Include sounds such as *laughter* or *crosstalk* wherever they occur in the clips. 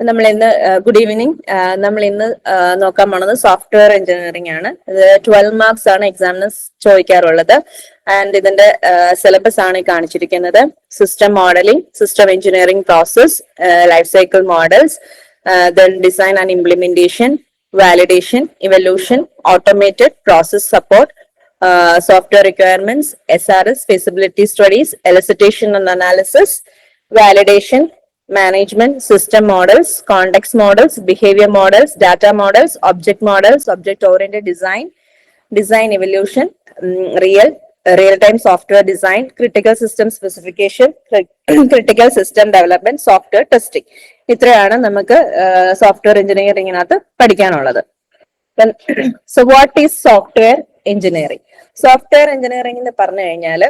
നമ്മൾ ഇന്ന് good evening നമ്മൾ ഇന്ന് നോക്കാൻ പോണത് സോഫ്റ്റ്വെയർ എഞ്ചിനീയറിംഗ് ആണ്. ഇത് ട്വൽവ് മാർക്സ് ആണ് എക്സാമിന് ചോദിക്കാറുള്ളത്. ആൻഡ് ഇതിന്റെ സിലബസ് ആണ് കാണിച്ചിരിക്കുന്നത്. System modelling system engineering process life cycle models then design and implementation validation evolution automated process support software requirements S R S feasibility studies elicitation and analysis validation, management system models context models behaviour models data models object models object oriented design design evolution real real time software design critical system specification critical system development software testing ഇത്രയാണ് നമുക്ക് software എഞ്ചിനീയറിംഗിനകത്ത് പഠിക്കാനുള്ളത്. So what is software engineering software engineering എന്ന് പറഞ്ഞു കഴിഞ്ഞാൽ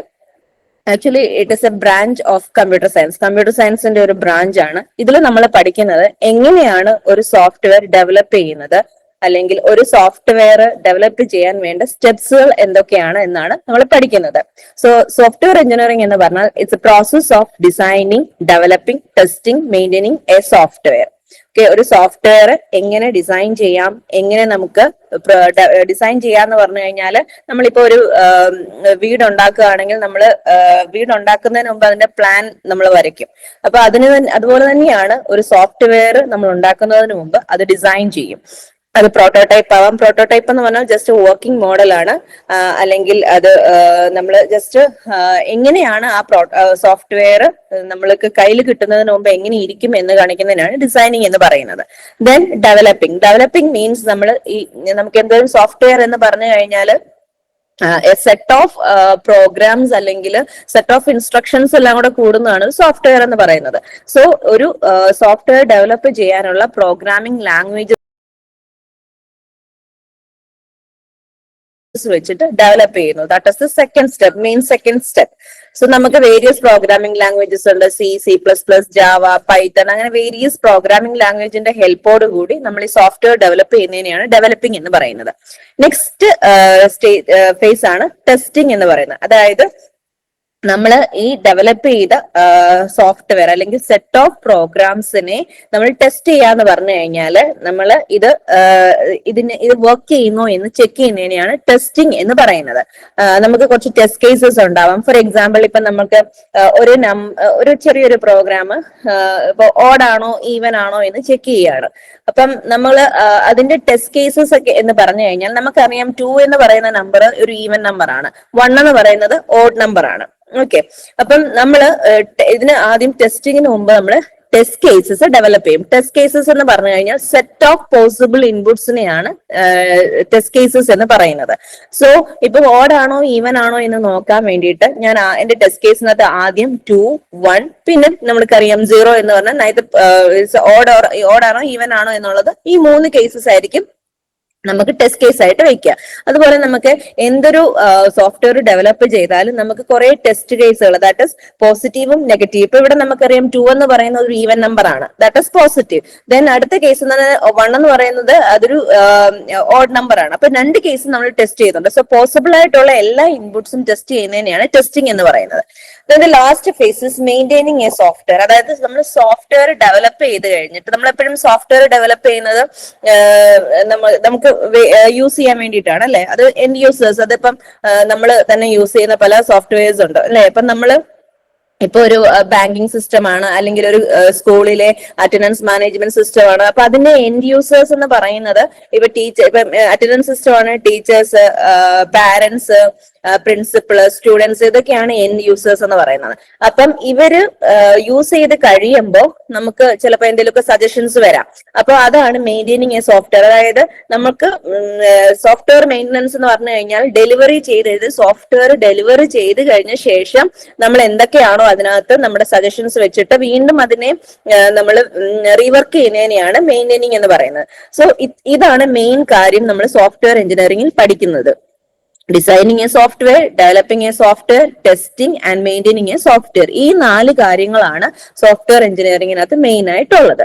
actually it is a branch of computer science computer സയൻസിന്റെ ഒരു branch ആണ്. ഇതിൽ നമ്മൾ പഠിക്കുന്നത് എങ്ങനെയാണ് ഒരു സോഫ്റ്റ്വെയർ ഡെവലപ്പ് ചെയ്യുന്നത് അല്ലെങ്കിൽ ഒരു സോഫ്റ്റ്വെയർ ഡെവലപ്പ് ചെയ്യാൻ വേണ്ട സ്റ്റെപ്സുകൾ എന്തൊക്കെയാണ് എന്നാണ് നമ്മൾ പഠിക്കുന്നത്. സോ സോഫ്റ്റ്വെയർ എഞ്ചിനീയറിംഗ് എന്ന് പറഞ്ഞാൽ it's a process of designing developing testing maintaining a software okay ഒരു സോഫ്റ്റ്വെയർ എങ്ങനെ ഡിസൈൻ ചെയ്യാം എങ്ങനെ നമുക്ക് ഡിസൈൻ ചെയ്യാന്ന് പറഞ്ഞു കഴിഞ്ഞാൽ നമ്മളിപ്പോ ഒരു വീട് ഉണ്ടാക്കുകയാണെങ്കിൽ നമ്മൾ വീട് ഉണ്ടാക്കുന്നതിന് മുമ്പ് അതിന്റെ പ്ലാൻ നമ്മൾ വരയ്ക്കും. അപ്പൊ അതിന് അതുപോലെ തന്നെയാണ് ഒരു സോഫ്റ്റ്വെയർ നമ്മൾ ഉണ്ടാക്കുന്നതിന് മുമ്പ് അത് ഡിസൈൻ ചെയ്യും. അത് പ്രോട്ടോടൈപ്പ് ആവാം. പ്രോട്ടോടൈപ്പ് എന്ന് പറഞ്ഞാൽ ജസ്റ്റ് വർക്കിംഗ് മോഡലാണ് അല്ലെങ്കിൽ അത് നമ്മൾ ജസ്റ്റ് എങ്ങനെയാണ് ആ പ്രോ സോഫ്റ്റ്വെയർ നമ്മൾക്ക് കയ്യിൽ കിട്ടുന്നതിന് മുമ്പ് എങ്ങനെ ഇരിക്കും എന്ന് കാണിക്കുന്നതിനാണ് ഡിസൈനിങ് എന്ന് പറയുന്നത്. ദെൻ ഡെവലപ്പിംഗ് ഡെവലപ്പിംഗ് മീൻസ് നമ്മൾ ഈ നമുക്ക് എന്തെങ്കിലും സോഫ്റ്റ്വെയർ എന്ന് പറഞ്ഞു കഴിഞ്ഞാൽ സെറ്റ് ഓഫ് പ്രോഗ്രാംസ് അല്ലെങ്കിൽ സെറ്റ് ഓഫ് ഇൻസ്ട്രക്ഷൻസ് എല്ലാം കൂടെ കൂടുന്നതാണ് സോഫ്റ്റ്വെയർ എന്ന് പറയുന്നത്. സോ ഒരു സോഫ്റ്റ്വെയർ ഡെവലപ്പ് ചെയ്യാനുള്ള പ്രോഗ്രാമിംഗ് ലാംഗ്വേജ് വെച്ചിട്ട് ഡെവലപ്പ് ചെയ്യുന്നു. That is the second step main second step so നമുക്ക് വേരിയസ് പ്രോഗ്രാമിംഗ് ലാംഗ്വേജസ് ഉണ്ട്. C C plus plus Java Python അങ്ങനെ വേരിയസ് പ്രോഗ്രാമിംഗ് ലാംഗ്വേജിന്റെ ഹെൽപ്പോട് കൂടി നമ്മൾ ഈ സോഫ്റ്റ്വെയർ ഡെവലപ്പ് ചെയ്യുന്നതിനെയാണ് ഡെവലപ്പിംഗ് എന്ന് പറയുന്നത്. നെക്സ്റ്റ് ഫേസ് ആണ് ടെസ്റ്റിംഗ് എന്ന് പറയുന്നത്. അതായത് നമ്മൾ ഈ ഡെവലപ്പ് ചെയ്ത സോഫ്റ്റ്വെയർ അല്ലെങ്കിൽ സെറ്റ് ഓഫ് പ്രോഗ്രാംസിനെ നമ്മൾ ടെസ്റ്റ് ചെയ്യാന്ന് പറഞ്ഞു കഴിഞ്ഞാൽ നമ്മൾ ഇത് ഇതിന് ഇത് വർക്ക് ചെയ്യുന്നോ എന്ന് ചെക്ക് ചെയ്യുന്നതിനെയാണ് ടെസ്റ്റിംഗ് എന്ന് പറയുന്നത്. നമുക്ക് കുറച്ച് ടെസ്റ്റ് കേസസ് ഉണ്ടാവാം. ഫോർ എക്സാമ്പിൾ ഇപ്പൊ നമുക്ക് ഒരു നം ഒരു ചെറിയൊരു പ്രോഗ്രാം ഇപ്പൊ ഓഡാണോ ഈവൻ ആണോ എന്ന് ചെക്ക് ചെയ്യാണ്. അപ്പം നമ്മൾ അതിന്റെ ടെസ്റ്റ് കേസസ് ഒക്കെ എന്ന് പറഞ്ഞു കഴിഞ്ഞാൽ നമുക്കറിയാം ടു എന്ന് പറയുന്ന നമ്പർ ഒരു ഈവൻ നമ്പർ ആണ്. വൺ എന്ന് പറയുന്നത് ഓഡ് നമ്പർ ആണ്. ഓക്കെ അപ്പം നമ്മൾ ഇതിന് ആദ്യം ടെസ്റ്റിങ്ങിന് മുമ്പ് നമ്മൾ ടെസ്റ്റ് കേസസ് ഡെവലപ്പ് ചെയ്യും. ടെസ്റ്റ് കേസസ് എന്ന് പറഞ്ഞു കഴിഞ്ഞാൽ സെറ്റ് ഓഫ് പോസിബിൾ ഇൻപുട്സിനെയാണ് ടെസ്റ്റ് കേസസ് എന്ന് പറയുന്നത്. സോ ഇപ്പൊ ഓഡ് ആണോ ഈവൻ ആണോ എന്ന് നോക്കാൻ വേണ്ടിയിട്ട് ഞാൻ എന്റെ ടെസ്റ്റ് കേസിനകത്ത് ആദ്യം ടു വൺ പിന്നെ നമ്മൾക്കറിയാം സീറോ എന്ന് പറഞ്ഞാൽ ഓഡ് ഓഡ് ആണോ ഈവൻ ആണോ എന്നുള്ളത് ഈ മൂന്ന് കേസസ് ആയിരിക്കും നമുക്ക് ടെസ്റ്റ് കേസ് ആയിട്ട് വെക്കുക അതുപോലെ നമുക്ക് എന്തൊരു സോഫ്റ്റ്വെയർ ഡെവലപ്പ് ചെയ്താലും നമുക്ക് കുറെ ടെസ്റ്റ് കേസുകൾ ദാറ്റ് ഇസ് പോസിറ്റീവും നെഗറ്റീവ് ഇപ്പൊ ഇവിടെ നമുക്കറിയാം ടു എന്ന് പറയുന്ന ഒരു ഈവൻ നമ്പർ ആണ്. ദാറ്റ് ഇസ് പോസിറ്റീവ് ദെൻ അടുത്ത കേസ് എന്ന് വൺ എന്ന് പറയുന്നത് അതൊരു ഓഡ് നമ്പർ ആണ്. അപ്പൊ രണ്ട് കേസ് നമ്മൾ ടെസ്റ്റ് ചെയ്യുന്നുണ്ട്. സോ പോസിബിൾ ആയിട്ടുള്ള എല്ലാ ഇൻപുട്സും ടെസ്റ്റ് ചെയ്യുന്നതിനെയാണ് ടെസ്റ്റിംഗ് എന്ന് പറയുന്നത്. അതായത് last phase is maintaining a software അതായത് നമ്മൾ സോഫ്റ്റ്വെയർ ഡെവലപ്പ് ചെയ്ത് കഴിഞ്ഞിട്ട് നമ്മൾ എപ്പോഴും സോഫ്റ്റ്വെയർ ഡെവലപ്പ് ചെയ്യുന്നത് നമുക്ക് യൂസ് ചെയ്യാൻ വേണ്ടിയിട്ടാണ് അല്ലെ? അത് എൻഡ് യൂസേഴ്സ് അതിപ്പം നമ്മൾ തന്നെ യൂസ് ചെയ്യുന്ന പല സോഫ്റ്റ്വെയർസ് ഉണ്ട് അല്ലെ? ഇപ്പം നമ്മൾ ഇപ്പൊ ഒരു ബാങ്കിങ് സിസ്റ്റം ആണ് അല്ലെങ്കിൽ ഒരു സ്കൂളിലെ അറ്റൻഡൻസ് മാനേജ്മെന്റ് സിസ്റ്റം ആണ്. അപ്പൊ അതിന്റെ എൻഡ് യൂസേഴ്സ് എന്ന് പറയുന്നത് ഇപ്പൊ ടീച്ചർ ഇപ്പൊ അറ്റൻഡൻസ് സിസ്റ്റം ആണ് ടീച്ചേഴ്സ് പാരന്റ്സ് പ്രിൻസിപ്പൾ സ്റ്റുഡൻസ് ഇതൊക്കെയാണ് എൻ യൂസേഴ്സ് എന്ന് പറയുന്നത്. അപ്പം ഇവർ യൂസ് ചെയ്ത് കഴിയുമ്പോൾ നമുക്ക് ചിലപ്പോൾ എന്തെങ്കിലുമൊക്കെ സജഷൻസ് വരാം. അപ്പൊ അതാണ് മെയിന്റെയിനിങ് എ സോഫ്റ്റ്വെയർ അതായത് നമുക്ക് സോഫ്റ്റ്വെയർ മെയിന്റനൻസ് എന്ന് പറഞ്ഞു കഴിഞ്ഞാൽ ഡെലിവറി ചെയ്ത് സോഫ്റ്റ്വെയർ ഡെലിവറി ചെയ്ത് കഴിഞ്ഞ ശേഷം നമ്മൾ എന്തൊക്കെയാണോ അതിനകത്ത് നമ്മുടെ സജഷൻസ് വെച്ചിട്ട് വീണ്ടും അതിനെ നമ്മൾ റീവർക്ക് ചെയ്യുന്നതിനെയാണ് മെയിന്റെയിനിങ് എന്ന് പറയുന്നത്. സോ ഇതാണ് മെയിൻ കാര്യം നമ്മൾ സോഫ്റ്റ്വെയർ എഞ്ചിനീയറിംഗിൽ പഠിക്കുന്നത്. Designing a software developing a software testing and maintaining a software ഈ നാല് കാര്യങ്ങളാണ് സോഫ്റ്റ്വെയർ എഞ്ചിനീയറിംഗിനകത്ത് മെയിൻ ആയിട്ടുള്ളത്.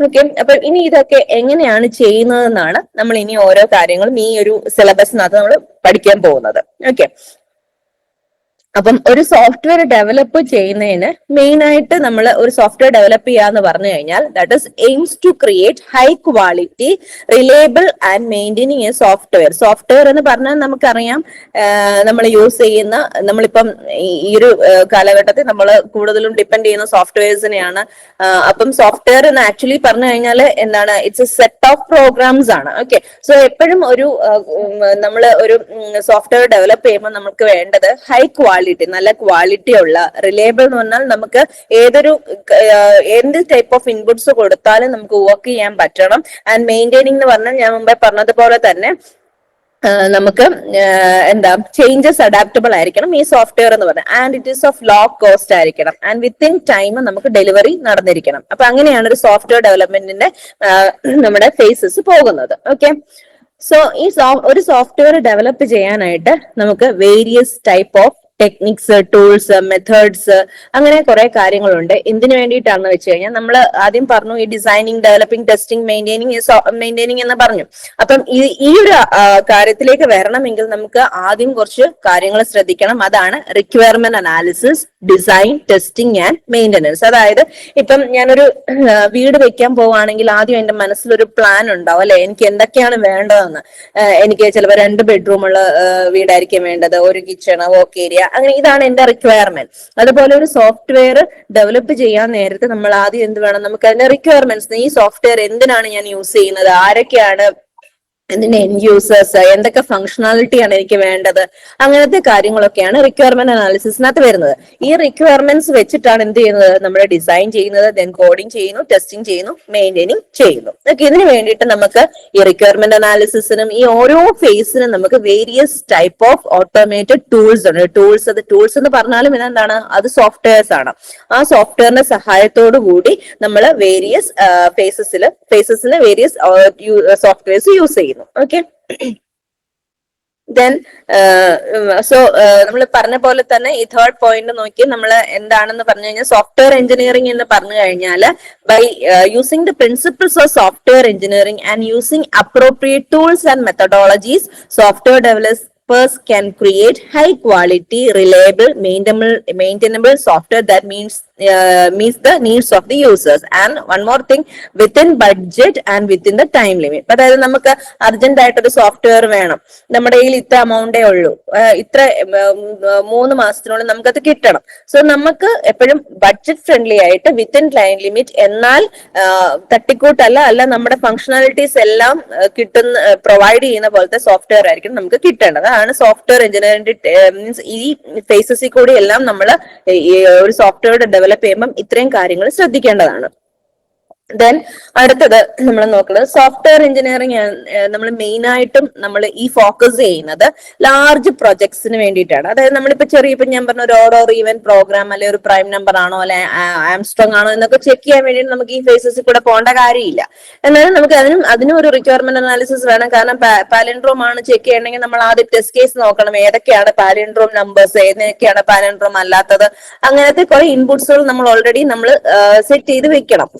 ഓക്കെ അപ്പൊ ഇനി ഇതൊക്കെ എങ്ങനെയാണ് ചെയ്യുന്നതെന്നാണ് നമ്മൾ ഇനി ഓരോ കാര്യങ്ങളും ഈ ഒരു സിലബസിനകത്ത് നമ്മൾ പഠിക്കാൻ പോകുന്നത്. ഓക്കെ അപ്പം ഒരു സോഫ്റ്റ്വെയർ ഡെവലപ്പ് ചെയ്യുന്നതിന് മെയിൻ ആയിട്ട് നമ്മൾ ഒരു സോഫ്റ്റ്വെയർ ഡെവലപ്പ് ചെയ്യാന്ന് പറഞ്ഞു കഴിഞ്ഞാൽ that is aims to create high quality reliable and maintaining a software software എന്ന് പറഞ്ഞാൽ നമുക്കറിയാം നമ്മൾ യൂസ് ചെയ്യുന്ന നമ്മളിപ്പം ഈ- ഒരു കാലഘട്ടത്തിൽ നമ്മൾ കൂടുതലും ഡിപ്പെൻഡ് ചെയ്യുന്ന സോഫ്റ്റ്വെയർസിനെയാണ് അപ്പം സോഫ്റ്റ്വെയർ എന്ന് ആക്ച്വലി പറഞ്ഞു കഴിഞ്ഞാൽ എന്താണ് it's a set of programs ആണ്. ഓക്കെ സോ എപ്പോഴും ഒരു നമ്മൾ ഒരു സോഫ്റ്റ്വെയർ ഡെവലപ്പ് ചെയ്യുമ്പോൾ നമുക്ക് വേണ്ടത് ഹൈ ക്വാളിറ്റി നല്ല ക്വാളിറ്റി ഉള്ള റിലയബിൾ എന്ന് പറഞ്ഞാൽ നമുക്ക് ഏതൊരു എന്ത് ടൈപ്പ് ഓഫ് ഇൻപുട്സ് കൊടുത്താലും നമുക്ക് വർക്ക് ചെയ്യാൻ പറ്റണം. ആൻഡ് മെയിന്റെയിനിങ് എന്ന് പറഞ്ഞാൽ ഞാൻ മുമ്പേ പറഞ്ഞതുപോലെ തന്നെ നമുക്ക് എന്താ ചേഞ്ചസ് അഡാപ്റ്റബിൾ ആയിരിക്കണം ഈ സോഫ്റ്റ്വെയർ എന്ന് പറഞ്ഞാൽ. And it is of low cost ആയിരിക്കണം. ആൻഡ് വിത്തിൻ ടൈം നമുക്ക് ഡെലിവറി നടന്നിരിക്കണം. അപ്പൊ അങ്ങനെയാണ് ഒരു സോഫ്റ്റ്വെയർ ഡെവലപ്മെന്റിന്റെ നമ്മുടെ ഫേസസ് പോകുന്നത്. ഓക്കെ സോ ഈ ഒരു സോഫ്റ്റ്വെയർ ഡെവലപ്പ് ചെയ്യാനായിട്ട് നമുക്ക് various type of techniques tools methods അങ്ങനെ കുറെ കാര്യങ്ങളുണ്ട്. എന്തിനു വേണ്ടിയിട്ടാണെന്ന് വെച്ച് കഴിഞ്ഞാൽ നമ്മൾ ആദ്യം പറഞ്ഞു ഈ designing developing testing maintaining maintaining എന്ന് പറഞ്ഞു. അപ്പം ഈ ഈ ഒരു കാര്യത്തിലേക്ക് വരണമെങ്കിൽ നമുക്ക് ആദ്യം കുറച്ച് കാര്യങ്ങൾ ശ്രദ്ധിക്കണം. അതാണ് requirement analysis design testing and maintenance അതായത് ഇപ്പം ഞാനൊരു വീട് വെക്കാൻ പോവുകയാണെങ്കിൽ ആദ്യം എന്റെ മനസ്സിലൊരു പ്ലാൻ ഉണ്ടാവും അല്ലെ? എനിക്ക് എന്തൊക്കെയാണ് വേണ്ടതെന്ന്. എനിക്ക് ചിലപ്പോൾ രണ്ട് ബെഡ്റൂം ഉള്ള വീടായിരിക്കും വേണ്ടത്. ഒരു കിച്ചൺ വർക്ക് ഏരിയ അങ്ങനെ ഇതാണ് എന്റെ റിക്വയർമെന്റ് അതുപോലെ ഒരു സോഫ്റ്റ്വെയർ ഡെവലപ്പ് ചെയ്യാൻ നേരത്തെ നമ്മൾ ആദ്യം എന്ത് വേണം? നമുക്ക് അതിന്റെ റിക്വയർമെന്റ്സ് ഈ സോഫ്റ്റ്വെയർ എന്തിനാണ് ഞാൻ യൂസ് ചെയ്യുന്നത്? ആരൊക്കെയാണ് ഇതിന്റെ എൻ യൂസേഴ്സ് എന്തൊക്കെ ഫംഗ്ഷണാലിറ്റിയാണ് എനിക്ക് വേണ്ടത്? അങ്ങനത്തെ കാര്യങ്ങളൊക്കെയാണ് റിക്വയർമെന്റ് അനാലിസിസിനകത്ത് വരുന്നത്. ഈ റിക്വയർമെന്റ്സ് വെച്ചിട്ടാണ് എന്ത് ചെയ്യുന്നത്? നമ്മൾ ഡിസൈൻ ചെയ്യുന്നത് ദെൻ കോഡിംഗ് ചെയ്യുന്നു ടെസ്റ്റിംഗ് ചെയ്യുന്നു മെയിന്റെയിനിങ് ചെയ്യുന്നു. ഓക്കെ ഇതിന് വേണ്ടിയിട്ട് നമുക്ക് ഈ റിക്വയർമെന്റ് അനാലിസിസിനും ഈ ഓരോ ഫേസിനും നമുക്ക് various type of automated tools ഉണ്ട്. ടൂൾസ് അത് ടൂൾസ് എന്ന് പറഞ്ഞാലും ഇതെന്താണ്? അത് സോഫ്റ്റ്വെയർസ് ആണ്. ആ സോഫ്റ്റ്വെയറിന്റെ സഹായത്തോടു കൂടി നമ്മൾ വേരിയസ് ഫേസസിൽ ഫേസസിൽ വേരിയസ് സോഫ്റ്റ്വെയർസ് യൂസ് ചെയ്യുന്നു. ഓക്കെ ദെൻ സോ നമ്മൾ പറഞ്ഞ പോലെ തന്നെ ഈ തേർഡ് പോയിന്റ് നോക്കി നമ്മൾ എന്താണെന്ന് പറഞ്ഞു കഴിഞ്ഞാൽ സോഫ്റ്റ്വെയർ എഞ്ചിനീയറിംഗ് എന്ന് പറഞ്ഞു കഴിഞ്ഞാൽ by using the principles of software engineering and using appropriate tools and methodologies software developers can create high quality reliable maintainable maintainable software. That means uh, meets the needs of the users. And one more thing within budget and within the time limit. അതായത് നമുക്ക് urgent ആയിട്ട് ഒരു software വേണം. നമ്മുടെ കയ്യിൽ ഇത്ര എമൗണ്ടേ ഉള്ളൂ. ഇത്ര മൂന്ന് മാസത്തിനുള്ളിൽ നമുക്കത് കിട്ടണം. സോ നമുക്ക് എപ്പോഴും ബഡ്ജറ്റ് ഫ്രണ്ട്ലി ആയിട്ട് വിത്തിൻ ടൈം ലിമിറ്റ് എന്നാൽ തട്ടിക്കൂട്ടല്ല അല്ല നമ്മുടെ ഫംഗ്ഷണാലിറ്റീസ് എല്ലാം കിട്ടുന്ന പ്രൊവൈഡ് ചെയ്യുന്ന പോലത്തെ സോഫ്റ്റ്വെയർ ആയിരിക്കും നമുക്ക് കിട്ടേണ്ടത്. അതാണ് സോഫ്റ്റ്വെയർ എഞ്ചിനീയറിംഗ് മീൻസ് ഈ ഫേസസിൽ കൂടി എല്ലാം നമ്മൾ ഒരു സോഫ്റ്റ്വെയർ ഡെവലപ്പ് ചെയ്യുമ്പം ഇത്രയും കാര്യങ്ങൾ ശ്രദ്ധിക്കേണ്ടതാണ്. ദെൻ അടുത്തത് നമ്മൾ നോക്കുന്നത് സോഫ്റ്റ്വെയർ എഞ്ചിനീയറിംഗ് നമ്മൾ മെയിൻ ആയിട്ടും നമ്മൾ ഈ ഫോക്കസ് ചെയ്യുന്നത് ലാർജ് പ്രൊജക്ട്സിന് വേണ്ടിയിട്ടാണ്. അതായത് നമ്മളിപ്പോ ചെറിയ ഇപ്പൊ ഞാൻ പറഞ്ഞ ഒരു ഓർഡർ ഈവൻ പ്രോഗ്രാം അല്ലെ ഒരു പ്രൈം നമ്പർ ആണോ അല്ലെ ആംസ്ട്രോങ് ആണോ എന്നൊക്കെ ചെക്ക് ചെയ്യാൻ വേണ്ടി നമുക്ക് ഈ ഫേസസിൽ കൂടെ പോകേണ്ട കാര്യമില്ല. എന്നാലും നമുക്ക് അതിനും അതിനും ഒരു റിക്വയർമെന്റ് അനാലിസിസ് വേണം. കാരണം പാലൻഡ്രോം ആണ് ചെക്ക് ചെയ്യണമെങ്കിൽ നമ്മൾ ആദ്യം ടെസ്റ്റ് കേസ് നോക്കണം. ഏതൊക്കെയാണ് പാലൻഡ്രോം നമ്പേഴ്സ് ഏതൊക്കെയാണ് പാലൻഡ്രോം അല്ലാത്തത്? അങ്ങനത്തെ കുറെ ഇൻപുട്സുകൾ നമ്മൾ ഓൾറെഡി നമ്മൾ സെറ്റ് ചെയ്ത് വെക്കണം.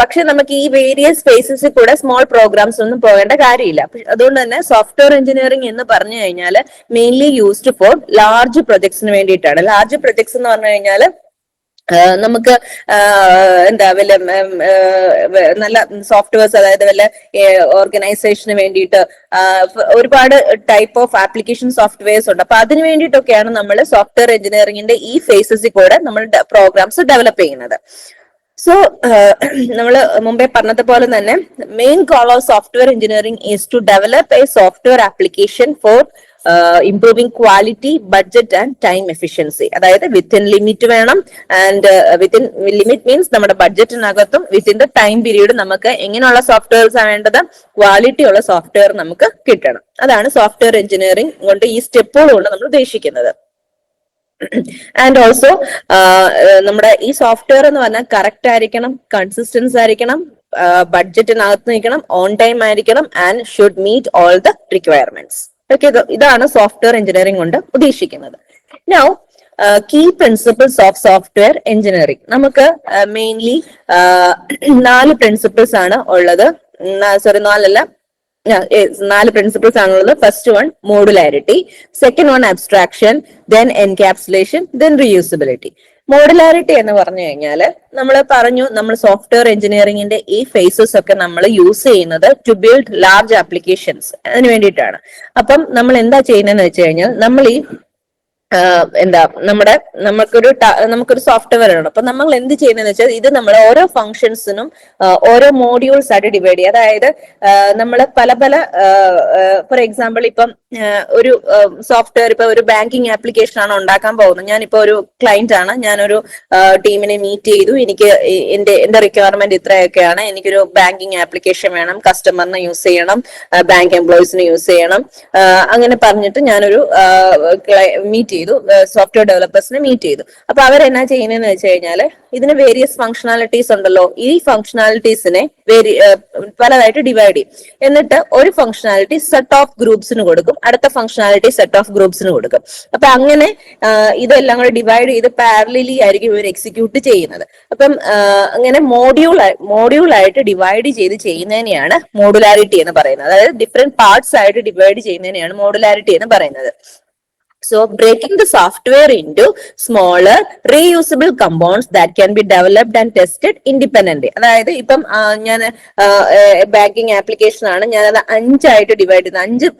പക്ഷെ നമുക്ക് ഈ വേരിയസ് ഫേസസിൽ കൂടെ സ്മോൾ പ്രോഗ്രാംസ് ഒന്നും പോകേണ്ട കാര്യമില്ല. അതുകൊണ്ട് തന്നെ സോഫ്റ്റ്വെയർ എഞ്ചിനീയറിംഗ് എന്ന് പറഞ്ഞു കഴിഞ്ഞാൽ മെയിൻലി യൂസ്ഡ് ഫോർ ലാർജ് പ്രൊജക്ട്സിന് വേണ്ടിയിട്ടാണ്. ലാർജ് പ്രൊജക്ട്സ് എന്ന് പറഞ്ഞു കഴിഞ്ഞാൽ നമുക്ക് എന്താ വല്ല നല്ല സോഫ്റ്റ്വെയർസ് അതായത് വല്ല ഓർഗനൈസേഷന് വേണ്ടിയിട്ട് ഒരുപാട് ടൈപ്പ് ഓഫ് ആപ്ലിക്കേഷൻ സോഫ്റ്റ്വെയർസ് ഉണ്ട്. അപ്പൊ അതിന് വേണ്ടിയിട്ടൊക്കെയാണ് നമ്മൾ സോഫ്റ്റ്വെയർ എഞ്ചിനീയറിംഗിന്റെ ഈ ഫേസസിൽ കൂടെ നമ്മൾ പ്രോഗ്രാംസ് ഡെവലപ്പ് ചെയ്യുന്നത്. സോ *clears throat* നമ്മൾ മുമ്പേ പറഞ്ഞതുപോലെ തന്നെ main goal of software engineering is to develop a software application for improving quality budget and time efficiency അതായത് വിത്തിൻ ലിമിറ്റ് വേണം. ആൻഡ് വിത്തിൻ ലിമിറ്റ് മീൻസ് നമ്മുടെ ബഡ്ജറ്റിനകത്തും വിത്തിൻ ദ ടൈം പീരീഡ് നമുക്ക് എങ്ങനെയുള്ള സോഫ്റ്റ്വെയർസ് വേണ്ടത്? ക്വാളിറ്റി ഉള്ള സോഫ്റ്റ്വെയർ നമുക്ക് കിട്ടണം. അതാണ് സോഫ്റ്റ്വെയർ എഞ്ചിനീയറിംഗ് കൊണ്ട് ഈ സ്റ്റെപ്പുകൾ കൊണ്ട് നമ്മൾ ഉദ്ദേശിക്കുന്നത്. ആൻഡ് ഓൾസോ നമ്മുടെ ഈ സോഫ്റ്റ്വെയർ എന്ന് പറഞ്ഞാൽ കറക്റ്റ് ആയിരിക്കണം കൺസിസ്റ്റൻസ് ആയിരിക്കണം ബഡ്ജറ്റിനകത്ത് നിൽക്കണം ഓൺ ടൈം ആയിരിക്കണം and should meet all the requirements okay ഇതാണ് സോഫ്റ്റ്വെയർ എഞ്ചിനീയറിംഗ് കൊണ്ട് ഉദ്ദേശിക്കുന്നത്. Now key principles of software engineering നമുക്ക് മെയിൻലി നാല് പ്രിൻസിപ്പിൾസ് ആണ് ഉള്ളത്. സോറി നാലല്ല നാല് പ്രിൻസിപ്പിൾസ് ആണുള്ളത്. First one modularity second one abstraction then encapsulation then reusability modularity എന്ന് പറഞ്ഞു കഴിഞ്ഞാൽ നമ്മൾ പറഞ്ഞു നമ്മൾ സോഫ്റ്റ്വെയർ എഞ്ചിനീയറിംഗിന്റെ ഈ ഫേസസ് ഒക്കെ നമ്മൾ യൂസ് ചെയ്യുന്നത് ടു ബിൽഡ് ലാർജ് ആപ്ലിക്കേഷൻസ് അതിന് വേണ്ടിയിട്ടാണ്. അപ്പം നമ്മൾ എന്താ ചെയ്യുന്നതെന്ന് വെച്ച് കഴിഞ്ഞാൽ നമ്മൾ ഈ എന്താ നമ്മുടെ നമുക്കൊരു നമുക്കൊരു സോഫ്റ്റ്വെയർ ആണ് അപ്പൊ നമ്മൾ എന്ത് ചെയ്യുന്നതെന്ന് വെച്ചാൽ ഇത് നമ്മൾ ഓരോ ഫംഗ്ഷൻസിനും ഓരോ മോഡ്യൂൾസ് ആയിട്ട് ഡിവൈഡ് ചെയ്യുക. അതായത് നമ്മൾ പല പല ഫോർ എക്സാമ്പിൾ ഇപ്പം ഒരു സോഫ്റ്റ്വെയർ ഇപ്പൊ ഒരു ബാങ്കിങ് ആപ്ലിക്കേഷൻ ആണ് ഉണ്ടാക്കാൻ പോകുന്നത്. ഞാനിപ്പോ ഒരു ക്ലയന്റ് ആണ്. ഞാനൊരു ടീമിനെ മീറ്റ് ചെയ്തു. എനിക്ക് എന്റെ എന്റെ റിക്വയർമെന്റ് ഇത്രയൊക്കെയാണ്. എനിക്കൊരു ബാങ്കിങ് ആപ്ലിക്കേഷൻ വേണം. കസ്റ്റമറിനെ യൂസ് ചെയ്യണം. ബാങ്ക് എംപ്ലോയീസിനെ യൂസ് ചെയ്യണം. അങ്ങനെ പറഞ്ഞിട്ട് ഞാനൊരു മീറ്റ് ചെയ്തു സോഫ്റ്റ്വെയർ ഡെവലപ്പേഴ്സിനെ മീറ്റ് ചെയ്തു. അപ്പൊ അവരെന്നാ ചെയ്യുന്നതെന്ന് വെച്ച് കഴിഞ്ഞാൽ ഇതിന് വേരിയസ് ഫംഗ്ഷനാലിറ്റീസ് ഉണ്ടല്ലോ. ഈ ഫംഗ്ഷനാലിറ്റീസിനെ വേരി പലതായിട്ട് ഡിവൈഡ് ചെയ്യും. എന്നിട്ട് ഒരു ഫംഗ്ഷനാലിറ്റി സെറ്റ് ഓഫ് ഗ്രൂപ്പ്സിന് കൊടുക്കും. അടുത്ത ഫംഗ്ഷനാലിറ്റി സെറ്റ് ഓഫ് ഗ്രൂപ്പ്സിന് കൊടുക്കും. അപ്പൊ അങ്ങനെ ഇതെല്ലാം കൂടെ ഡിവൈഡ് ചെയ്ത് പാരലി ആയിരിക്കും ഇവർ എക്സിക്യൂട്ട് ചെയ്യുന്നത്. അപ്പം അങ്ങനെ മോഡ്യൂൾ മോഡ്യൂൾ ആയിട്ട് ഡിവൈഡ് ചെയ്ത് ചെയ്യുന്നതിനെയാണ് മോഡുലാരിറ്റി എന്ന് പറയുന്നത്. അതായത് ഡിഫറെന്റ് പാർട്സ് ആയിട്ട് ഡിവൈഡ് ചെയ്യുന്നതിനെയാണ് മോഡുലാരിറ്റി എന്ന് പറയുന്നത്. So breaking the software into smaller reusable compounds that can be developed and tested independently. അതായത് ഇപ്പം ഞാൻ ബാങ്കിങ് ആപ്ലിക്കേഷൻ ആണ് ഞാൻ അത് അഞ്ചായിട്ട് ഡിവൈഡ് ചെയ്ത് അഞ്ച്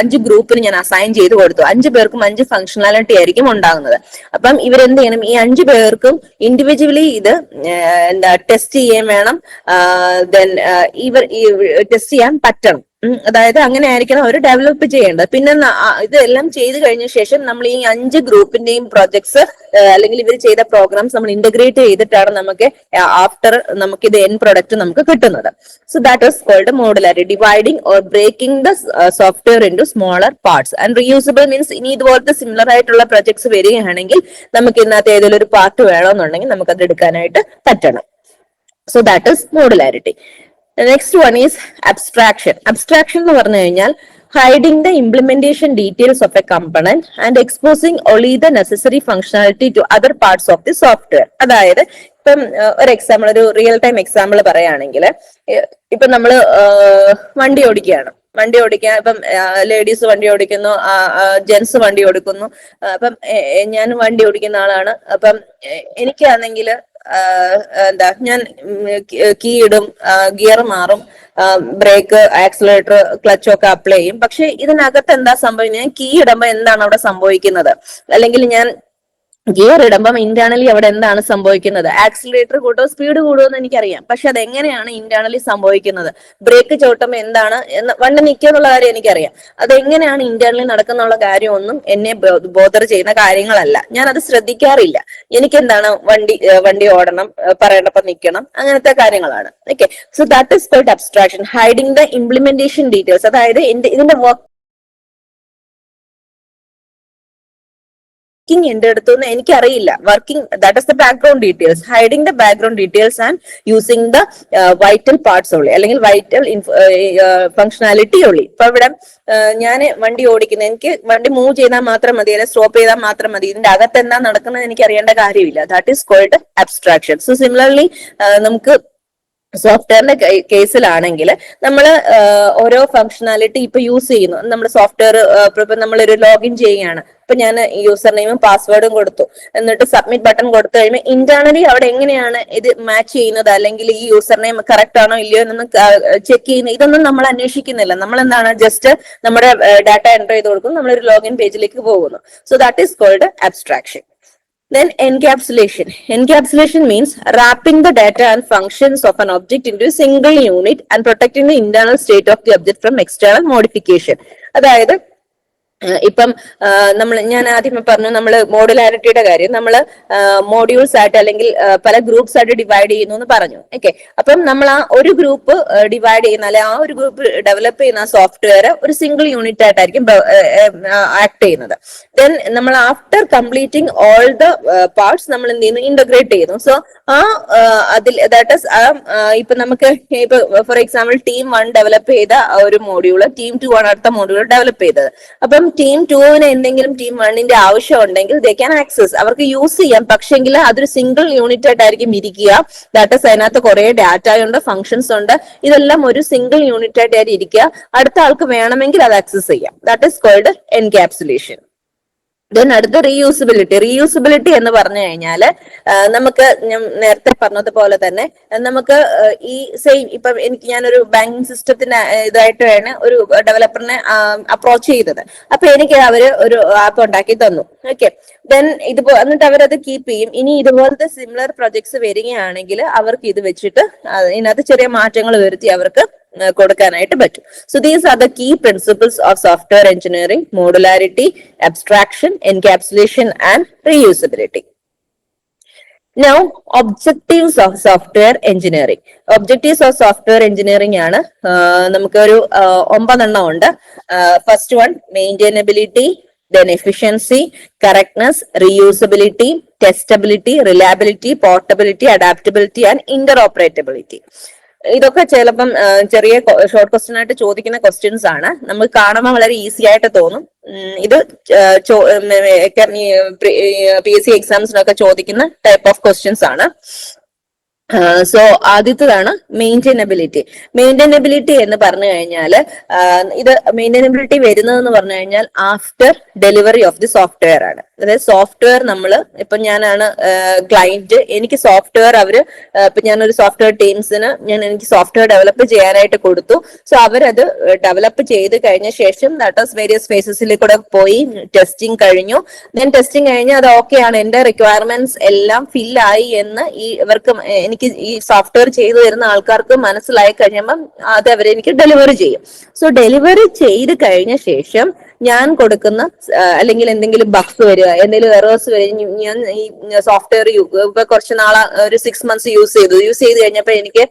അഞ്ച് ഗ്രൂപ്പിന് ഞാൻ അസൈൻ ചെയ്ത് കൊടുത്തു. അഞ്ച് പേർക്കും അഞ്ച് ഫംഗ്ഷനാലിറ്റി ആയിരിക്കും ഉണ്ടാകുന്നത്. അപ്പം ഇവരെന്ത് ചെയ്യണം? ഈ അഞ്ച് പേർക്കും ഇൻഡിവിജ്വലി ഇത് എന്താ ടെസ്റ്റ് ചെയ്യാൻ വേണം. ദെൻ ഇവർ ടെസ്റ്റ് ചെയ്യാൻ പറ്റണം. അതായത് അങ്ങനെ ആയിരിക്കണം അവർ ഡെവലപ്പ് ചെയ്യേണ്ടത്. പിന്നെ ഇതെല്ലാം ചെയ്തു കഴിഞ്ഞ ശേഷം നമ്മൾ ഈ അഞ്ച് ഗ്രൂപ്പിന്റെയും പ്രോജക്ട്സ് അല്ലെങ്കിൽ ഇവർ ചെയ്ത പ്രോഗ്രാംസ് നമ്മൾ ഇന്റഗ്രേറ്റ് ചെയ്തിട്ടാണ് നമുക്ക് ആഫ്റ്റർ നമുക്ക് ഇത് എൻ പ്രൊഡക്റ്റ് നമുക്ക് കിട്ടുന്നത്. So that was called modularity dividing or breaking the software into smaller parts and reusable means ഇനി ഇതുപോലത്തെ സിമിലർ ആയിട്ടുള്ള പ്രൊജക്ട്സ് വരികയാണെങ്കിൽ നമുക്ക് ഇന്നത്തെ ഏതെങ്കിലും ഒരു പാർട്ട് വേണമെന്നുണ്ടെങ്കിൽ നമുക്ക് അത് എടുക്കാനായിട്ട് പറ്റണം. So that is modularity next one is abstraction abstraction എന്ന് പറഞ്ഞു കഴിഞ്ഞാൽ hiding the implementation details of a component and exposing only the necessary functionality to other parts of the software അതായത് ഇപ്പം ഒരു എക്സാമ്പിൾ ഒരു റിയൽ ടൈം എക്സാമ്പിൾ പറയുകയാണെങ്കിൽ ഇപ്പൊ നമ്മൾ വണ്ടി ഓടിക്കുകയാണ്. വണ്ടി ഓടിക്കാൻ ഇപ്പം ലേഡീസ് വണ്ടി ഓടിക്കുന്നു ജെന്റ്സ് വണ്ടി ഓടിക്കുന്നു. അപ്പം ഞാൻ വണ്ടി ഓടിക്കുന്ന ആളാണ്. അപ്പം എനിക്കാണെങ്കിൽ എന്താ ഞാൻ കീ ഇടും ഗിയർ മാറും ബ്രേക്ക് ആക്സിലേറ്റർ ക്ലച്ച് ഒക്കെ അപ്ലൈ ചെയ്യും. പക്ഷെ ഇതിനകത്ത് എന്താ സംഭവിക്കുന്നത് കീ ഇടുമ്പോ എന്താണ് അവിടെ സംഭവിക്കുന്നത്? അല്ലെങ്കിൽ ഞാൻ ഗിയർ ഇടുമ്പം ഇന്റേണലി അവിടെ എന്താണ് സംഭവിക്കുന്നത്? ആക്സിലേറ്റർ കൂട്ടോ സ്പീഡ് കൂടുമെന്ന് എനിക്കറിയാം. പക്ഷെ അത് എങ്ങനെയാണ് ഇന്റേണലി സംഭവിക്കുന്നത്? ബ്രേക്ക് ചവിട്ടുമ്പോൾ എന്താണ് എന്ന് വണ്ടി നിൽക്കുന്നുള്ള കാര്യം എനിക്കറിയാം. അത് എങ്ങനെയാണ് ഇന്റേണലി നടക്കുന്നുള്ള കാര്യമൊന്നും എന്നെ ബോധർ ചെയ്യുന്ന കാര്യങ്ങളല്ല. ഞാൻ അത് ശ്രദ്ധിക്കാറില്ല. എനിക്ക് എന്താണ് വണ്ടി വണ്ടി ഓടണം പറയേണ്ടപ്പം നിൽക്കണം അങ്ങനത്തെ കാര്യങ്ങളാണ്. Okay so that is quite abstraction hiding the implementation details അതായത് എന്റെ ഇതിന്റെ വർക്ക് വർക്കിംഗ് എന്റെ അടുത്തുനിന്ന് എനിക്കറിയില്ല. Working that is the background details hiding the background details and using the vital parts only അല്ലെങ്കിൽ വൈറ്റൽ ഫംഗ്ഷനാലിറ്റി ഉള്ളി ഇപ്പൊ ഇവിടെ ഞാൻ വണ്ടി ഓടിക്കുന്നത് എനിക്ക് വണ്ടി മൂവ് ചെയ്താൽ മാത്രം മതി അല്ലെങ്കിൽ സ്റ്റോപ്പ് ചെയ്താൽ മാത്രം മതി. ഇതിന്റെ അകത്ത് എന്താ നടക്കുന്നത് എനിക്ക് അറിയേണ്ട കാര്യമില്ല. That is called abstraction so similarly നമുക്ക് സോഫ്റ്റ്വെയറിന്റെ കേസിലാണെങ്കിൽ നമ്മൾ ഓരോ ഫംഗ്ഷനാലിറ്റി ഇപ്പൊ യൂസ് ചെയ്യുന്നു. നമ്മൾ സോഫ്റ്റ്വെയർ ഇപ്പൊ നമ്മളൊരു ലോഗിൻ ചെയ്യുകയാണ്. ഇപ്പൊ ഞാൻ യൂസർ നെയിമും പാസ്വേഡും കൊടുത്തു. എന്നിട്ട് സബ്മിറ്റ് ബട്ടൺ കൊടുത്തു കഴിയുമ്പോൾ ഇന്റേണലി അവിടെ എങ്ങനെയാണ് ഇത് മാച്ച് ചെയ്യുന്നത്? അല്ലെങ്കിൽ ഈ യൂസർ നെയിം കറക്റ്റ് ആണോ ഇല്ലയോ എന്നൊന്ന് ചെക്ക് ചെയ്യുന്ന ഇതൊന്നും നമ്മൾ അന്വേഷിക്കുന്നില്ല. നമ്മൾ എന്താണ് ജസ്റ്റ് നമ്മുടെ ഡാറ്റ എന്റർ ചെയ്ത് കൊടുക്കും നമ്മളൊരു ലോഗിൻ പേജിലേക്ക് പോകുന്നു. So that is called abstraction Then encapsulation. Encapsulation means wrapping the data and functions of an object into a single unit and protecting the internal state of the object from external modification. അതായത് ഇപ്പം നമ്മൾ ഞാൻ ആദ്യമേ പറഞ്ഞു നമ്മൾ മോഡുലാരിറ്റിയുടെ കാര്യം നമ്മൾ modules ആയിട്ട് അല്ലെങ്കിൽ പല ഗ്രൂപ്പ്സ് ആയിട്ട് ഡിവൈഡ് ചെയ്യുന്നു എന്ന് പറഞ്ഞു. ഓക്കെ അപ്പം നമ്മൾ ആ ഒരു ഗ്രൂപ്പ് ഡിവൈഡ് ചെയ്യുന്ന അല്ലെ ആ ഒരു ഗ്രൂപ്പ് ഡെവലപ്പ് ചെയ്യുന്ന സോഫ്റ്റ്വെയർ ഒരു സിംഗിൾ യൂണിറ്റ് ആയിട്ടായിരിക്കും ആക്ട് ചെയ്യുന്നത്. ദെൻ നമ്മൾ after completing all the parts നമ്മൾ എന്ത് ചെയ്യുന്നു? ഇന്റഗ്രേറ്റ് ചെയ്യുന്നു. സോ ആ അതിൽ ദാറ്റ് ഇസ് ഇപ്പൊ നമുക്ക് ഇപ്പൊ for example team one develop ചെയ്ത ഒരു മോഡ്യൂൾ ടീം ടു ആണ് അടുത്ത മോഡ്യൂൾ ഡെവലപ്പ് ചെയ്തത്. അപ്പം ടീം ടുവിന് എന്തെങ്കിലും ടീം വണ്ണിന്റെ ആവശ്യം ഉണ്ടെങ്കിൽ ദേ ക്യാൻ ആക്സസ് അവർക്ക് യൂസ് ചെയ്യാം. പക്ഷെങ്കിൽ അതൊരു സിംഗിൾ യൂണിറ്റ് ആയിട്ടായിരിക്കും ഇരിക്കുക. ഡാറ്റ അതിനകത്ത് കുറെ ഡാറ്റ ഉണ്ട് ഫങ്ഷൻസ് ഉണ്ട്. ഇതെല്ലാം ഒരു സിംഗിൾ യൂണിറ്റ് ആയിട്ടായിരിക്കും ഇരിക്കുക. അടുത്ത ആൾക്ക് വേണമെങ്കിൽ അത് ആക്സസ് ചെയ്യാം. That is called encapsulation then അടുത്ത റീയൂസിബിലിറ്റി. റീയൂസിബിലിറ്റി എന്ന് പറഞ്ഞു കഴിഞ്ഞാൽ നമുക്ക് ഞാൻ നേരത്തെ പറഞ്ഞതുപോലെ തന്നെ നമുക്ക് ഈ സെയിം ഇപ്പൊ എനിക്ക് ഞാനൊരു ബാങ്കിങ് സിസ്റ്റത്തിന് ഇതായിട്ട് വേണം ഒരു ഡെവലപ്പറിനെ അപ്രോച്ച് ചെയ്തത്. അപ്പൊ എനിക്ക് അവർ ഒരു ആപ്പ് ഉണ്ടാക്കി തന്നു. ഓക്കെ ദെൻ ഇതുപോലെ എന്നിട്ട് അവരത് കീപ്പ് ചെയ്യും. ഇനി ഇതുപോലത്തെ സിമിലർ പ്രൊജക്ട്സ് വരികയാണെങ്കിൽ അവർക്ക് ഇത് വെച്ചിട്ട് ഇതിനകത്ത് ചെറിയ മാറ്റങ്ങൾ വരുത്തി അവർക്ക് കൊടുക്കാനായിട്ട് പറ്റും. So these are the key principles of software engineering modularity abstraction encapsulation and reusability now objectives of software engineering objectives of software engineering ആണ് നമുക്ക് ഒരു ഒമ്പതെണ്ണം ഉണ്ട്. First one maintainability then efficiency, reusability testability testability, portability adaptability and inter interoperability. ഇതൊക്കെ ചിലപ്പം ചെറിയ short question ആയിട്ട് ചോദിക്കുന്ന ക്വസ്റ്റ്യൻസ് ആണ്. നമ്മൾ കാണുമ്പോൾ വളരെ ഈസി ആയിട്ട് തോന്നും. ഇത് പി എസ് സി എക്സാംസിനൊക്കെ ചോദിക്കുന്ന ടൈപ്പ് ഓഫ് ക്വസ്റ്റ്യൻസ് ആണ്. സോ ആദ്യത്തതാണ് മെയിന്റൈനബിലിറ്റി മെയിന്റൈനബിലിറ്റി എന്ന് പറഞ്ഞു കഴിഞ്ഞാൽ ഇത് മെയിന്റൈനബിലിറ്റി വരുന്നതെന്ന് പറഞ്ഞു കഴിഞ്ഞാൽ after delivery of the software ആണ്. അതായത് സോഫ്റ്റ്വെയർ നമ്മൾ ഇപ്പൊ ഞാനാണ് ക്ലയന്റ് എനിക്ക് സോഫ്റ്റ്വെയർ അവർ ഇപ്പൊ ഞാനൊരു സോഫ്റ്റ്വെയർ ടീംസിന് ഞാൻ എനിക്ക് സോഫ്റ്റ്വെയർ ഡെവലപ്പ് ചെയ്യാനായിട്ട് കൊടുത്തു. സോ അവരത് ഡെവലപ്പ് ചെയ്ത് കഴിഞ്ഞ ശേഷം ദാറ്റ് ഓസ് വേരിയസ് ഫേസസിൽ കൂടെ പോയി ടെസ്റ്റിംഗ് കഴിഞ്ഞു. ദെൻ ടെസ്റ്റിംഗ് കഴിഞ്ഞ് അത് ഓക്കെ ആണ്. എന്റെ റിക്വയർമെന്റ്സ് എല്ലാം ഫില്ലായി എന്ന് ഈ ഇവർക്ക് എനിക്ക് ഈ സോഫ്റ്റ്വെയർ ചെയ്തു തരുന്ന ആൾക്കാർക്ക് മനസ്സിലായി കഴിയുമ്പം അത് അവരെനിക്ക് ഡെലിവറി ചെയ്യും. സോ ഡെലിവറി ചെയ്ത് കഴിഞ്ഞ ശേഷം ഞാൻ കൊടുക്കുന്ന അല്ലെങ്കിൽ എന്തെങ്കിലും ബഗ്സ് വരിക എന്തെങ്കിലും എറേഴ്സ് വരും. ഞാൻ ഈ സോഫ്റ്റ്വെയർ ഇപ്പൊ കുറച്ച് നാളെ ഒരു സിക്സ് മന്ത്സ് യൂസ് ചെയ്തു. യൂസ് ചെയ്ത് കഴിഞ്ഞപ്പോ എനിക്ക്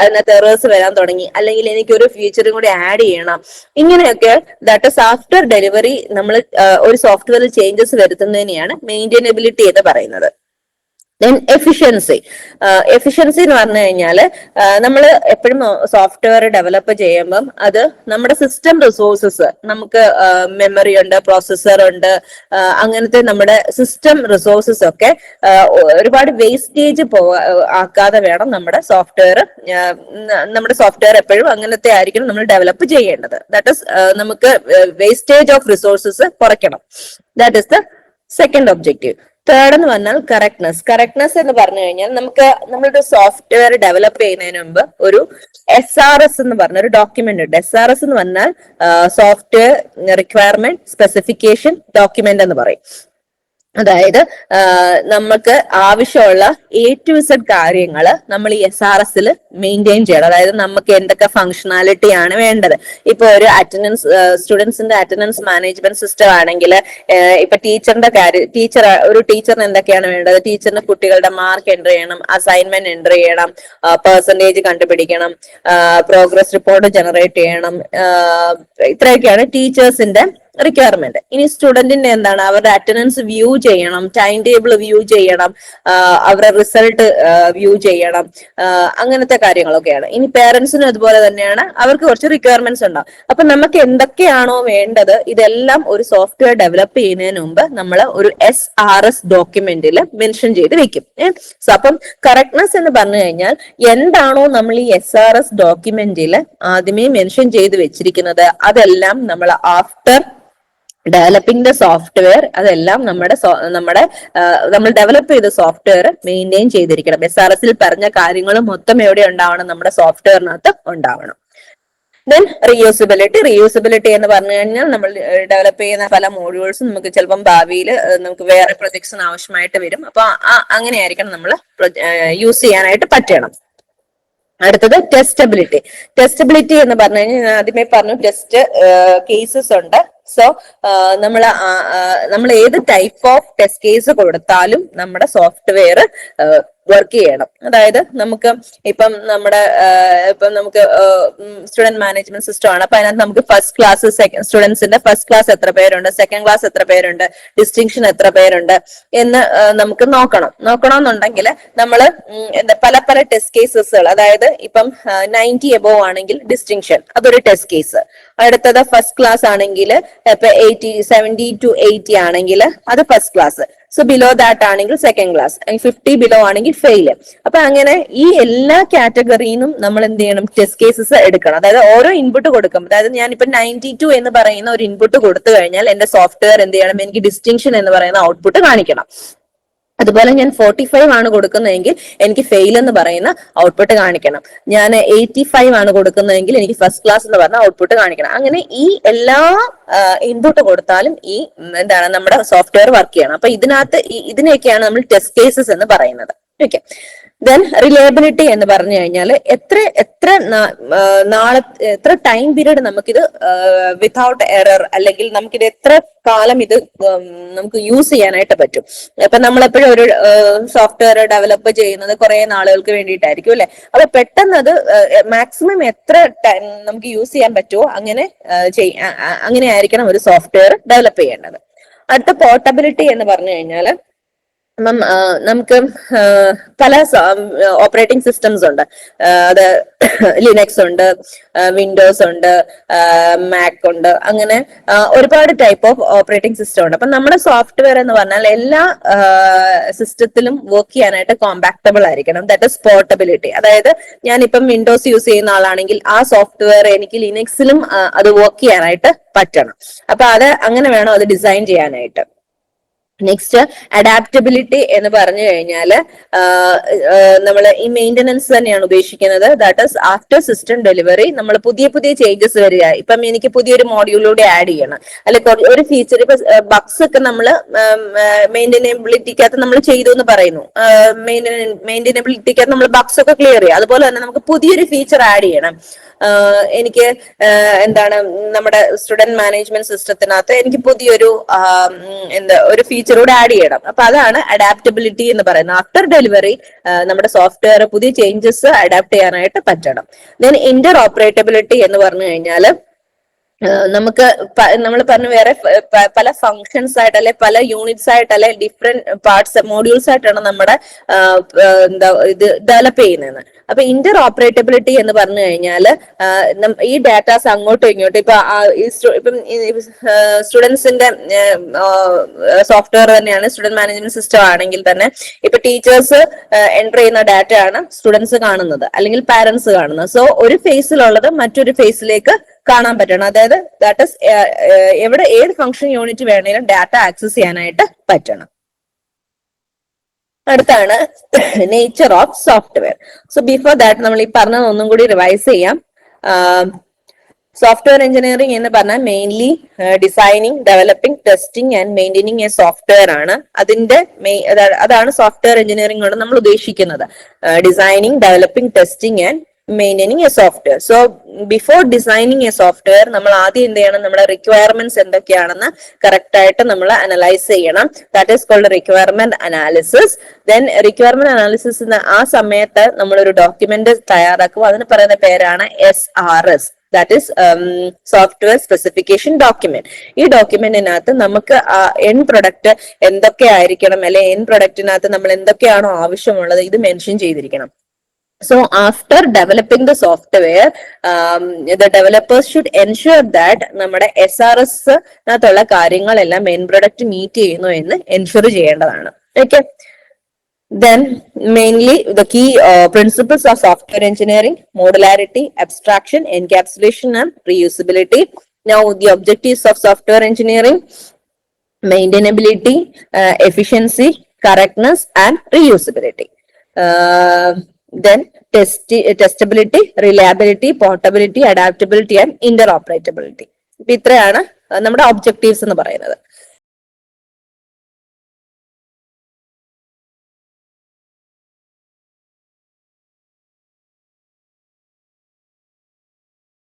അതിനകത്ത് എറേഴ്സ് വരാൻ തുടങ്ങി. അല്ലെങ്കിൽ എനിക്ക് ഒരു ഫീച്ചറും കൂടി ആഡ് ചെയ്യണം. ഇങ്ങനെയൊക്കെ ദാറ്റ് ഇസ് ആഫ്റ്റർ ഡെലിവറി നമ്മൾ ഒരു സോഫ്റ്റ്വെയറിൽ ചേഞ്ചസ് വരുത്തുന്നതിനെയാണ് മെയിന്റൈനബിലിറ്റി എന്ന് പറയുന്നത്. ദെൻ എഫിഷ്യൻസി എഫിഷ്യൻസി എന്ന് പറഞ്ഞു കഴിഞ്ഞാൽ നമ്മൾ എപ്പോഴും സോഫ്റ്റ്വെയർ ഡെവലപ്പ് ചെയ്യുമ്പം അത് നമ്മുടെ സിസ്റ്റം റിസോഴ്സസ് നമുക്ക് മെമ്മറി ഉണ്ട് പ്രോസസ്സർ ഉണ്ട് അങ്ങനത്തെ നമ്മുടെ സിസ്റ്റം റിസോഴ്സസ് ഒക്കെ ഒരുപാട് വേസ്റ്റേജ് പോ ആക്കാതെ വേണം നമ്മുടെ സോഫ്റ്റ്വെയർ നമ്മുടെ സോഫ്റ്റ്വെയർ എപ്പോഴും അങ്ങനത്തെ ആയിരിക്കണം നമ്മൾ ഡെവലപ്പ് ചെയ്യേണ്ടത്. ദാറ്റ് ഇസ് നമുക്ക് വേസ്റ്റേജ് ഓഫ് റിസോഴ്സസ് കുറയ്ക്കണം. That is the second objective third എന്ന് പറഞ്ഞാൽ കറക്റ്റ്നെസ് കറക്റ്റ്നെസ് എന്ന് പറഞ്ഞു കഴിഞ്ഞാൽ നമുക്ക് നമ്മളൊരു സോഫ്റ്റ്വെയർ ഡെവലപ്പ് ചെയ്യുന്നതിന് മുമ്പ് ഒരു എസ് ആർ എസ് എന്ന് പറഞ്ഞ ഒരു ഡോക്യുമെന്റ് ഉണ്ട്. എസ് ആർ എസ് എന്ന് പറഞ്ഞാൽ സോഫ്റ്റ്വെയർ റിക്വയർമെന്റ് സ്പെസിഫിക്കേഷൻ ഡോക്യുമെന്റ് എന്ന് പറയും. അതായത് നമുക്ക് ആവശ്യമുള്ള എ ടു സെഡ് കാര്യങ്ങൾ നമ്മൾ ഈ എസ് ആർ എസിൽ മെയിന്റെയിൻ ചെയ്യണം. അതായത് നമുക്ക് എന്തൊക്കെ ഫങ്ഷണാലിറ്റി ആണ് വേണ്ടത്. ഇപ്പൊ ഒരു അറ്റൻഡൻസ് സ്റ്റുഡൻസിന്റെ അറ്റൻഡൻസ് മാനേജ്മെന്റ് സിസ്റ്റം ആണെങ്കിൽ ഇപ്പൊ ടീച്ചറിന്റെ കാര്യം ടീച്ചർ ഒരു ടീച്ചറിന് എന്തൊക്കെയാണ് വേണ്ടത്? ടീച്ചറിന് കുട്ടികളുടെ മാർക്ക് എന്റർ ചെയ്യണം അസൈൻമെന്റ് എന്റർ ചെയ്യണം പെർസെന്റേജ് കണ്ടുപിടിക്കണം പ്രോഗ്രസ് റിപ്പോർട്ട് ജനറേറ്റ് ചെയ്യണം ഇത്രയൊക്കെയാണ് ടീച്ചേഴ്സിന്റെ റിക്വയർമെന്റ് ഇനി സ്റ്റുഡന്റിന്റെ എന്താണ്? അവരുടെ അറ്റൻഡൻസ് വ്യൂ ചെയ്യണം ടൈം ടേബിൾ വ്യൂ ചെയ്യണം അവരുടെ റിസൾട്ട് വ്യൂ ചെയ്യണം അങ്ങനത്തെ കാര്യങ്ങളൊക്കെയാണ്. ഇനി പേരൻസിനും അതുപോലെ തന്നെയാണ്. അവർക്ക് കുറച്ച് റിക്വയർമെന്റ്സ് ഉണ്ടാവും. അപ്പൊ നമുക്ക് എന്തൊക്കെയാണോ വേണ്ടത് ഇതെല്ലാം ഒരു സോഫ്റ്റ്വെയർ ഡെവലപ്പ് ചെയ്യുന്നതിന് മുമ്പ് നമ്മൾ ഒരു എസ് ആർ എസ് ഡോക്യുമെന്റിൽ മെൻഷൻ ചെയ്ത് വെക്കും. സോ അപ്പം കറക്റ്റ്നെസ് എന്ന് പറഞ്ഞു കഴിഞ്ഞാൽ എന്താണോ നമ്മൾ ഈ എസ് ആർ എസ് ഡോക്യുമെന്റിൽ ആദ്യമേ മെൻഷൻ ചെയ്ത് വെച്ചിരിക്കുന്നത് അതെല്ലാം നമ്മൾ ആഫ്റ്റർ ഡെവലപ്പിംഗ് ദ സോഫ്റ്റ്വെയർ അതെല്ലാം നമ്മുടെ നമ്മുടെ നമ്മൾ ഡെവലപ്പ് ചെയ്ത സോഫ്റ്റ്വെയർ മെയിന്റെയിൻ ചെയ്തിരിക്കണം. എസ് ആർ എസിൽ പറഞ്ഞ കാര്യങ്ങൾ മൊത്തം എവിടെ ഉണ്ടാവണം? നമ്മുടെ സോഫ്റ്റ്വെയറിനകത്ത് ഉണ്ടാവണം. ദെൻ റീയൂസിബിലിറ്റി റീയൂസിബിലിറ്റി എന്ന് പറഞ്ഞു കഴിഞ്ഞാൽ നമ്മൾ ഡെവലപ്പ് ചെയ്യുന്ന പല മോഡ്യൂൾസും നമുക്ക് ചിലപ്പം ഭാവിയിൽ നമുക്ക് വേറെ പ്രൊജക്ട്സിന് ആവശ്യമായിട്ട് വരും. അപ്പൊ അങ്ങനെയായിരിക്കണം നമ്മൾ യൂസ് ചെയ്യാനായിട്ട് പറ്റണം. അടുത്തത് ടെസ്റ്റബിലിറ്റി ടെസ്റ്റബിലിറ്റി എന്ന് പറഞ്ഞു കഴിഞ്ഞാൽ ഞാൻ ആദ്യമേ പറഞ്ഞു ടെസ്റ്റ് കേസസ് ഉണ്ട്. സോ നമ്മൾ നമ്മൾ ഏത് ടൈപ്പ് ഓഫ് ടെസ്റ്റ് കേസ് കൊടുത്താലും നമ്മുടെ സോഫ്റ്റ്വെയർ വർക്ക് ചെയ്യണം. അതായത് നമുക്ക് ഇപ്പം നമ്മുടെ ഇപ്പം നമുക്ക് സ്റ്റുഡന്റ് മാനേജ്മെന്റ് സിസ്റ്റം ആണ്. അപ്പൊ അതിനകത്ത് നമുക്ക് ഫസ്റ്റ് ക്ലാസ് സ്റ്റുഡൻസിന്റെ ഫസ്റ്റ് ക്ലാസ് എത്ര പേരുണ്ട്? സെക്കൻഡ് ക്ലാസ് എത്ര പേരുണ്ട്? ഡിസ്റ്റിങ്ഷൻ എത്ര പേരുണ്ട്? എന്ന് നമുക്ക് നോക്കണം. നോക്കണമെന്നുണ്ടെങ്കിൽ നമ്മൾ എന്താ പല പല ടെസ്റ്റ് കേസസുകൾ അതായത് ഇപ്പം നയന്റി എബോവ് ആണെങ്കിൽ ഡിസ്റ്റിങ്ഷൻ അതൊരു ടെസ്റ്റ് കേസ് അടുത്തത് ഫസ്റ്റ് ക്ലാസ് ആണെങ്കിൽ ഇപ്പൊ എയ്റ്റി സെവന്റി ടു എയ്റ്റി ആണെങ്കിൽ അത് first class so below that ആണെങ്കിൽ സെക്കൻഡ് ക്ലാസ് ഫിഫ്റ്റി ബിലോ ആണെങ്കിൽ ഫെയിൽ അപ്പൊ അങ്ങനെ ഈ എല്ലാ കാറ്റഗറിന്നും നമ്മൾ എന്ത് ചെയ്യണം? ടെസ്റ്റ് കേസസ് എടുക്കണം. അതായത് ഓരോ ഇൻപുട്ട് കൊടുക്കും അതായത് ഞാൻ ഇപ്പൊ നയന്റി ടു എന്ന് പറയുന്ന ഒരു ഇൻപുട്ട് കൊടുത്തു കഴിഞ്ഞാൽ എന്റെ സോഫ്റ്റ്വെയർ എന്ത് ചെയ്യണം? എനിക്ക് ഡിസ്റ്റിങ്ഷൻ എന്ന് പറയുന്ന ഔട്ട്പുട്ട് കാണിക്കണം. അതുപോലെ ഞാൻ ഫോർട്ടി ഫൈവ് ആണ് കൊടുക്കുന്നതെങ്കിൽ എനിക്ക് ഫെയിൽ എന്ന് പറയുന്ന ഔട്ട്പുട്ട് കാണിക്കണം. ഞാൻ എയ്റ്റി ഫൈവ് ആണ് കൊടുക്കുന്നതെങ്കിൽ എനിക്ക് ഫസ്റ്റ് ക്ലാസ് എന്ന് പറഞ്ഞ ഔട്ട്പുട്ട് കാണിക്കണം. അങ്ങനെ ഈ എല്ലാ ഇൻപുട്ട് കൊടുത്താലും ഈ എന്താണ് നമ്മുടെ സോഫ്റ്റ്വെയർ വർക്ക് ചെയ്യണം. അപ്പൊ ഇതിനകത്ത് ഇതിനെയൊക്കെയാണ് നമ്മൾ ടെസ്റ്റ് കേസസ് എന്ന് പറയുന്നത്. ഓക്കെ ദെൻ റിലയബിലിറ്റി എന്ന് പറഞ്ഞു കഴിഞ്ഞാൽ എത്ര എത്ര നാളെ എത്ര ടൈം പീരീഡ് നമുക്കിത് വിതഔട്ട് എറർ അല്ലെങ്കിൽ നമുക്കിത് എത്ര കാലം ഇത് നമുക്ക് യൂസ് ചെയ്യാനായിട്ട് പറ്റും. ഇപ്പൊ നമ്മളെപ്പോഴും ഒരു സോഫ്റ്റ്വെയർ ഡെവലപ്പ് ചെയ്യുന്നത് കുറെ നാളുകൾക്ക് വേണ്ടിയിട്ടായിരിക്കും അല്ലെ? അപ്പൊ പെട്ടെന്ന് അത് മാക്സിമം എത്ര നമുക്ക് യൂസ് ചെയ്യാൻ പറ്റുമോ അങ്ങനെ അങ്ങനെ ആയിരിക്കണം ഒരു സോഫ്റ്റ്വെയർ ഡെവലപ്പ് ചെയ്യേണ്ടത്. അടുത്ത പോർട്ടബിലിറ്റി എന്ന് പറഞ്ഞു കഴിഞ്ഞാൽ ആ, നമുക്ക് പല ഓപ്പറേറ്റിംഗ് സിസ്റ്റംസ് ഉണ്ട്. അത് ലിനക്സ് ഉണ്ട് വിൻഡോസ് ഉണ്ട് മാക് ഉണ്ട്. അങ്ങനെ ഒരുപാട് ടൈപ്പ് ഓഫ് ഓപ്പറേറ്റിംഗ് സിസ്റ്റം ഉണ്ട്. അപ്പൊ നമ്മുടെ സോഫ്റ്റ്വെയർ എന്ന് പറഞ്ഞാൽ എല്ലാ സിസ്റ്റത്തിലും വർക്ക് ചെയ്യാനായിട്ട് കോമ്പാക്റ്റബിൾ ആയിരിക്കണം. ദാറ്റ് ഇസ് പോർട്ടബിലിറ്റി അതായത് ഞാനിപ്പം വിൻഡോസ് യൂസ് ചെയ്യുന്ന ആളാണെങ്കിൽ ആ സോഫ്റ്റ്വെയർ എനിക്ക് ലിനക്സിലും അത് വർക്ക് ചെയ്യാനായിട്ട് പറ്റണം. അപ്പൊ അത് അങ്ങനെ വേണം അത് ഡിസൈൻ ചെയ്യാനായിട്ട്. നെക്സ്റ്റ് അഡാപ്റ്റബിലിറ്റി എന്ന് പറഞ്ഞു കഴിഞ്ഞാൽ നമ്മൾ ഈ മെയിന്റനൻസ് തന്നെയാണ് ഉദ്ദേശിക്കുന്നത്. That is after system delivery നമ്മൾ പുതിയ പുതിയ ചേഞ്ചസ് വരിക. ഇപ്പം എനിക്ക് പുതിയൊരു മോഡ്യൂളിലൂടെ ആഡ് ചെയ്യണം. അല്ലെ ഒരു ഫീച്ചർ ഇപ്പൊ ബഗ്സ് ഒക്കെ നമ്മൾ മെയിന്റനബിലിറ്റിക്കകത്ത് നമ്മൾ ചെയ്തു എന്ന് പറയുന്നു. മെയിന്റനബിലിറ്റിക്കകത്ത് നമ്മൾ ബഗ്സ് ഒക്കെ ക്ലിയർ ചെയ്യുക. അതുപോലെ തന്നെ നമുക്ക് പുതിയൊരു ഫീച്ചർ ആഡ് ചെയ്യണം. എനിക്ക് എന്താണ് നമ്മുടെ സ്റ്റുഡന്റ് മാനേജ്മെന്റ് സിസ്റ്റത്തിനകത്ത് എനിക്ക് പുതിയൊരു എന്താ ഒരു ഫീച്ചർ കൂടെ ആഡ് ചെയ്യണം. അപ്പൊ അതാണ് അഡാപ്റ്റബിലിറ്റി എന്ന് പറയുന്നത്. ആഫ്റ്റർ ഡെലിവറി നമ്മുടെ സോഫ്റ്റ്വെയർ പുതിയ ചേഞ്ചസ് അഡാപ്റ്റ് ചെയ്യാനായിട്ട് പറ്റണം. ദെൻ ഇന്റർ ഓപ്പറേറ്റബിലിറ്റി എന്ന് പറഞ്ഞു കഴിഞ്ഞാൽ നമുക്ക് നമ്മൾ പറഞ്ഞു വേറെ പല ഫങ്ഷൻസ് ആയിട്ട് അല്ലെ പല യൂണിറ്റ്സ് ആയിട്ട് അല്ലെ ഡിഫറെന്റ് പാർട്സ് മോഡ്യൂൾസ് ആയിട്ടാണ് നമ്മുടെ എന്താ ഇത് ഡെവലപ്പ് ചെയ്യുന്നത്. അപ്പൊ ഇന്റർ ഓപ്പറേറ്റബിലിറ്റി എന്ന് പറഞ്ഞു കഴിഞ്ഞാൽ ഈ ഡാറ്റാസ് അങ്ങോട്ടും ഇങ്ങോട്ടും ഇപ്പൊ ഇപ്പം സ്റ്റുഡൻസിന്റെ സോഫ്റ്റ്വെയർ തന്നെയാണ് സ്റ്റുഡന്റ് മാനേജ്മെന്റ് സിസ്റ്റം ആണെങ്കിൽ തന്നെ ഇപ്പൊ ടീച്ചേഴ്സ് എന്റർ ചെയ്യുന്ന ഡാറ്റ ആണ് സ്റ്റുഡൻസ് കാണുന്നത് അല്ലെങ്കിൽ പാരന്റ്സ് കാണുന്നത്. സോ ഒരു ഫേസിലുള്ളത് മറ്റൊരു ഫേസിലേക്ക് കാണാൻ പറ്റണം. അതായത് ദാറ്റ് ഇസ് എവിടെ ഏത് ഫംഗ്ഷൻ യൂണിറ്റ് വേണേലും ഡാറ്റ ആക്സസ് ചെയ്യാനായിട്ട് പറ്റണം. അടുത്താണ് nature of software so before that നമ്മൾ ഈ പറഞ്ഞത് ഒന്നും കൂടി റിവൈസ് ചെയ്യാം. സോഫ്റ്റ്വെയർ എഞ്ചിനീയറിംഗ് എന്ന് പറഞ്ഞാൽ mainly designing developing testing and maintaining a software ആണ്. അതിന്റെ അതാണ് സോഫ്റ്റ്വെയർ എഞ്ചിനീയറിംഗ് കൊണ്ട് നമ്മൾ ഉദ്ദേശിക്കുന്നത്. Designing developing testing and maintaining a software so before designing a software നമ്മൾ ആദ്യം എന്ത് ചെയ്യണം? നമ്മുടെ റിക്വയർമെന്റ്സ് എന്തൊക്കെയാണെന്ന് കറക്റ്റ് ആയിട്ട് നമ്മൾ അനലൈസ് ചെയ്യണം. That is called requirement analysis then requirement analysis ആ സമയത്ത് നമ്മൾ ഒരു ഡോക്യുമെന്റ് തയ്യാറാക്കും. അതിന് പറയുന്ന പേരാണ് S R S that is software specification document ഈ ഡോക്യുമെന്റിനകത്ത് നമുക്ക് എൻ പ്രൊഡക്റ്റ് എന്തൊക്കെ ആയിരിക്കണം? അല്ലെ എൻ പ്രൊഡക്റ്റിനകത്ത് നമ്മൾ എന്തൊക്കെയാണോ ആവശ്യമുള്ളത് ഇത് മെൻഷൻ ചെയ്തിരിക്കണം. So after developing the software, um, the developers should ensure that നമ്മുടെ എസ് ആർ എസ് നകത്തുള്ള കാര്യങ്ങളെല്ലാം മെയിൻ പ്രൊഡക്റ്റ് മീറ്റ് ചെയ്യുന്നു എന്ന് എൻഷുർ ചെയ്യേണ്ടതാണ് okay key uh, principles of software engineering, modularity, abstraction, encapsulation and reusability. Now the objectives of software engineering, maintainability, uh, efficiency, correctness and reusability. Uh, then test testability, reliability, portability, adaptability and interoperability. ഇപ്പൊ ഇത്രയാണ് നമ്മുടെ objectives എന്ന് പറയുന്നത്